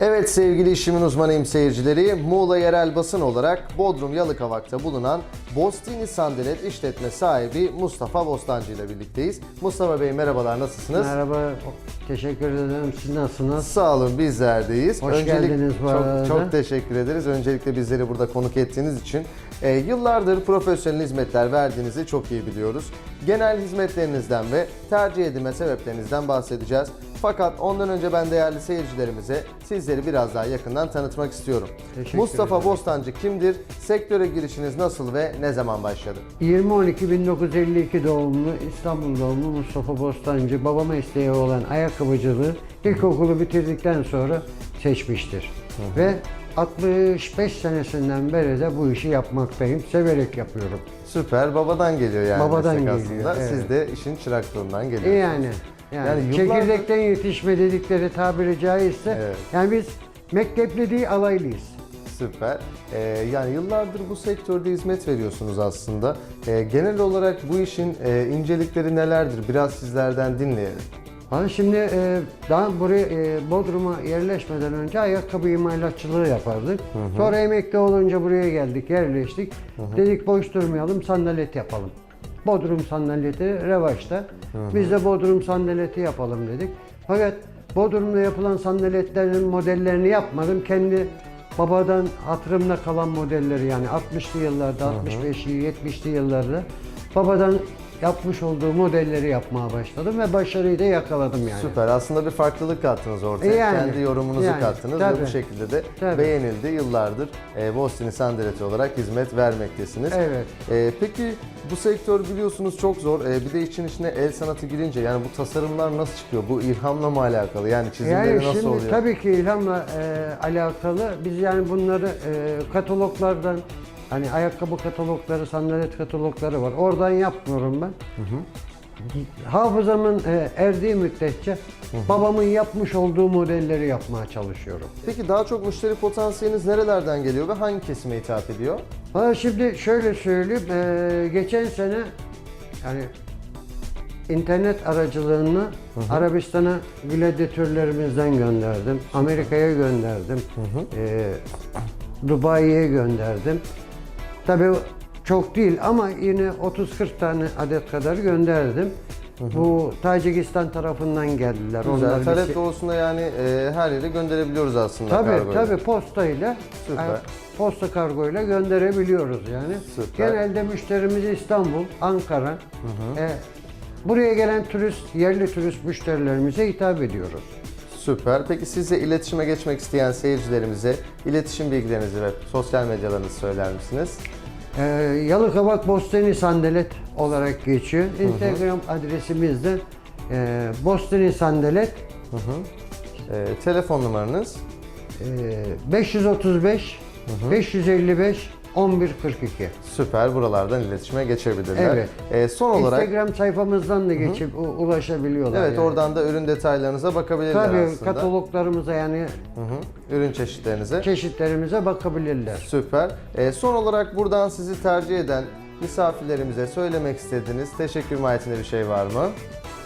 Evet sevgili işimin uzmanıyım seyircileri, Muğla yerel basın olarak Bodrum Yalıkavak'ta bulunan Bostini Sandalet işletme sahibi Mustafa Bostancı ile birlikteyiz. Mustafa Bey merhabalar nasılsınız? Merhaba, teşekkür ederim. Siz nasılsınız? Sağ olun bizlerdeyiz. Hoş geldiniz bu çok, arada. çok teşekkür ederiz. Öncelikle bizleri burada konuk ettiğiniz için. Ee, yıllardır profesyonel hizmetler verdiğinizi çok iyi biliyoruz. Genel hizmetlerinizden ve tercih edilme sebeplerinizden bahsedeceğiz. Fakat ondan önce ben değerli seyircilerimize sizleri biraz daha yakından tanıtmak istiyorum. Teşekkür Mustafa ederim. Bostancı kimdir? Sektöre girişiniz nasıl ve ne zaman başladı? 20-12-1952 doğumlu, İstanbul doğumlu Mustafa Bostancı, baba mesleği olan ayakkabıcılığı ilkokulu bitirdikten sonra seçmiştir. Ve 65 senesinden beri de bu işi yapmaktayım. Severek yapıyorum. Süper. Babadan geliyor yani Babadan geliyor, aslında. evet. Siz de işin çıraklığından E geliyorsunuz. yani, yani, Yani yıllardır- çekirdekten yetişme dedikleri tabiri caizse, Evet. yani biz mektepli değil alaylıyız. Süper. Ee, yani yıllardır bu sektörde hizmet veriyorsunuz aslında. Ee, genel olarak bu işin e, incelikleri nelerdir? Biraz sizlerden dinleyelim. Valla şimdi e, daha buraya e, Bodrum'a yerleşmeden önce ayakkabı imalatçılığı yapardık. Sonra emekli olunca buraya geldik, yerleştik. Dedik boş durmayalım, sandalet yapalım. Bodrum sandaleti revaçta. Biz de Bodrum sandaleti yapalım dedik. Fakat Bodrum'da yapılan sandaletlerin modellerini yapmadım. Kendi babadan hatırımda kalan modelleri yani 60'lı yıllarda, 65'li, 70'li yıllarda. Babadan yapmış olduğu modelleri yapmaya başladım ve başarıyı da yakaladım yani. Süper. Aslında bir farklılık kattınız ortaya. E yani, Kendi yorumunuzu yani, kattınız ve tabii. bu şekilde de Tabii. beğenildi. Yıllardır e, Boston Sandaleti olarak hizmet vermektesiniz. Evet. E, peki bu sektör biliyorsunuz çok zor. E, bir de için içine el sanatı girince yani bu tasarımlar nasıl çıkıyor? Bu ilhamla mı alakalı? Yani çizimleri Yani nasıl şimdi oluyor? tabii ki ilhamla e, alakalı. Biz yani bunları e, kataloglardan hani ayakkabı katalogları, sandalet katalogları var. Oradan yapmıyorum ben. Hafızamın e, erdiği müddetçe babamın yapmış olduğu modelleri yapmaya çalışıyorum. Peki daha çok müşteri potansiyeliniz nerelerden geliyor ve hangi kesime hitap ediyor? Valla şimdi şöyle söyleyeyim. e, geçen sene yani internet aracılığını Arabistan'a gladiatörlerimizden gönderdim. Amerika'ya gönderdim. e, Dubai'ye gönderdim. Tabii çok değil ama yine 30-40 tane adet kadar gönderdim. Bu Tacikistan tarafından geldiler. Güzel. Onlar Talep doğrusunda yani e, her yere gönderebiliyoruz aslında Tabii kargoyla. tabii postayla Süper. e, posta kargoyla gönderebiliyoruz yani. Süper. Genelde müşterimiz İstanbul, Ankara. E, buraya gelen turist, yerli turist müşterilerimize hitap ediyoruz. Süper. Peki sizle iletişime geçmek isteyen seyircilerimize iletişim bilgilerinizi ve sosyal medyalarınızı söyler misiniz? E, Yalıkavak Bostani Sandalet olarak geçiyor. Instagram adresimiz de e, Bostani Sandalet E, telefon numaranız? e, 535 555 1142. Süper. Buralardan iletişime geçebilirler. Evet. E, son olarak Instagram sayfamızdan da geçip u- ulaşabiliyorlar. evet yani. oradan da ürün detaylarınıza bakabilirler Tabii aslında. kataloglarımıza yani Hı hı. Ürün çeşitlerinize. çeşitlerimize bakabilirler. Süper. E, son olarak buradan sizi tercih eden misafirlerimize söylemek istediğiniz teşekkür mahiyetinde bir şey var mı?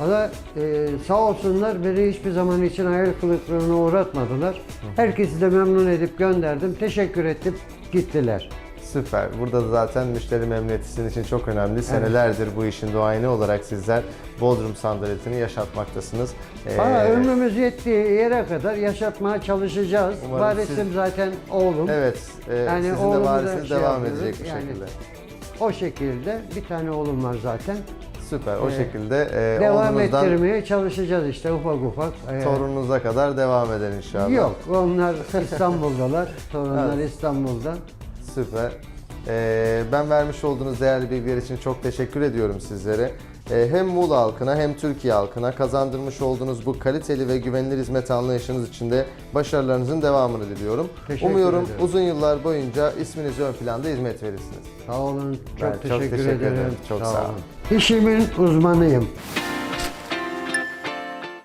Valla e, sağ olsunlar beni hiçbir zaman için hayal kırıklığına uğratmadılar. Herkesi de memnun edip gönderdim. Teşekkür ettim. Gittiler. Süper. Burada da zaten müşteri memnuniyeti sizin için çok önemli. Senelerdir bu işin duayeni olarak sizler Bodrum sandaletini yaşatmaktasınız. Ee, Valla ömrümüz yettiği yere kadar yaşatmaya çalışacağız. Varisim siz- zaten oğlum. Evet, e, Yani sizin de varisiniz şey devam edecek bu Yani şekilde. O şekilde bir tane oğlum var zaten. Süper. O Ee, şekilde e, Devam oğlunuzdan ettirmeye çalışacağız işte ufak ufak. Ee, torununuza kadar devam eder inşallah. Yok onlar İstanbul'dalar. Torunlar Evet. İstanbul'da. Süper. Ee, ben vermiş olduğunuz değerli bilgiler için çok teşekkür ediyorum sizlere. Ee, hem Muğla halkına hem Türkiye halkına kazandırmış olduğunuz bu kaliteli ve güvenilir hizmet anlayışınız için de başarılarınızın devamını diliyorum. Teşekkür Umuyorum ederim. uzun yıllar boyunca isminiz ön planda hizmet verirsiniz. Sağ olun. Çok Ben çok teşekkür, teşekkür ederim. ederim. Çok sağ olun. İşimin uzmanıyım.